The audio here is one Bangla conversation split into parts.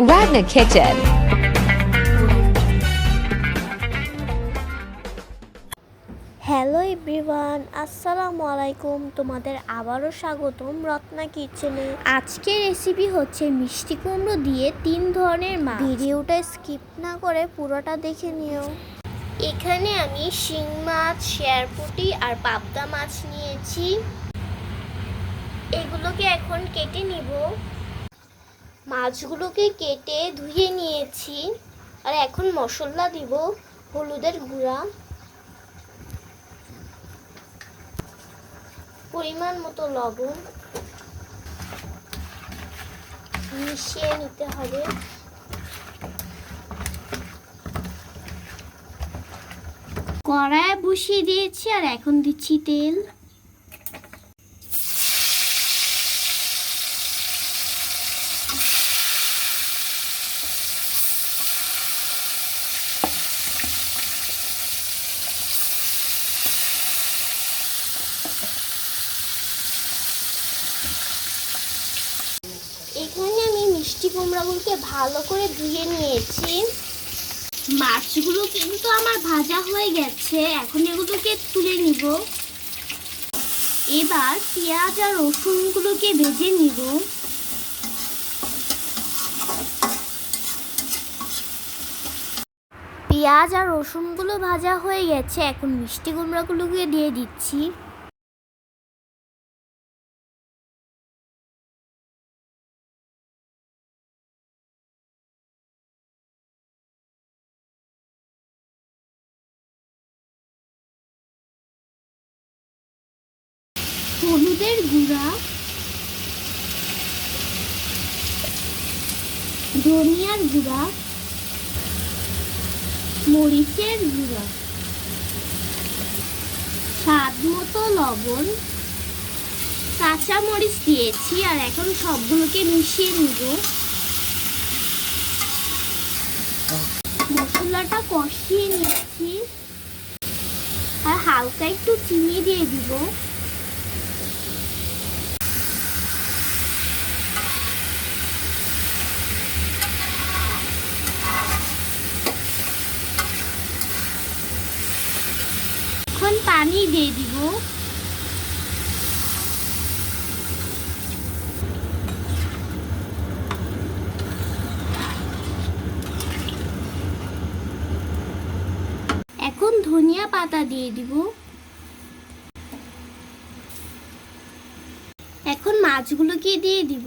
Wagner Kitchen. হ্যালো এভরিওয়ান আসসালামু আলাইকুম তোমাদের আবারও স্বাগতম রত্না কিচেনে আজকের রেসিপি হচ্ছে মিষ্টি কুমড়ো দিয়ে তিন ধরনের মাছ। ভিডিওটা স্কিপ না করে পুরোটা দেখে নিও। এখানে আমি শিং মাছ, শেয়ারপুটি আর পাবদা মাছ নিয়েছি। এগুলোকে এখন কেটে নিব। মাছগুলোকে কেটে ধুয়ে নিয়েছি। আর এখন মশলা দিব হলুদের গুঁড়া। পরিমাণ মতো লবণ। মিশিয়ে নিতে হবে। কড়ায় বসিয়ে দিয়েছি আর এখন দিচ্ছি তেল এখানে আমি মিষ্টি কুমড়াগুলোকে ভালো করে ধুয়ে নিয়েছি। মাছগুলো কিন্তু আমার ভাজা হয়ে গেছে, এখন এগুলোকে তুলে নিব। এবার পেঁয়াজ আর রসুনগুলোকে ভেজে নিব। পেঁয়াজ আর রসুনগুলো ভাজা হয়ে গেছে, এখন মিষ্টি কুমড়াগুলোকে দিয়ে দিচ্ছি। হলুদের গুঁড়া, ধনিয়ার গুঁড়া, মরিচের গুঁড়া, স্বাদ মতো লবণ কাঁচা মরিচ দিয়েছি আর এখন সবগুলোকে মিশিয়ে নিব। মশলাটা কষিয়ে নিচ্ছি। আর হালকা একটু চিনি দিয়ে দিব। এখন পানি দিয়ে দিব। এখন ধনিয়া পাতা দিয়ে দিব। এখন মাছগুলোকে দিয়ে দিব।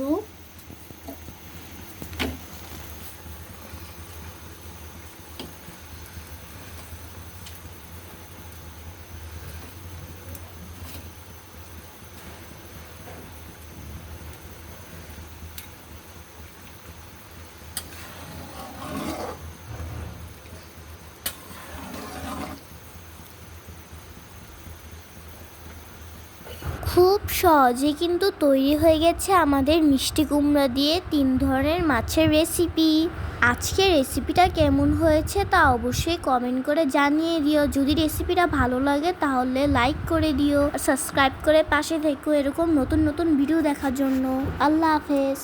খুব সহজে কিন্তু তৈরি হয়ে গেছে আমাদের মিষ্টি কুমড়া দিয়ে তিন ধরনের মাছের রেসিপি আজকে রেসিপিটা কেমন হয়েছে তা অবশ্যই কমেন্ট করে জানিয়ে দিও। যদি রেসিপিটা ভালো লাগে তাহলে লাইক করে দিও। সাবস্ক্রাইব করে পাশে থেকো এরকম নতুন নতুন ভিডিও দেখার জন্য। আল্লাহ হাফেজ।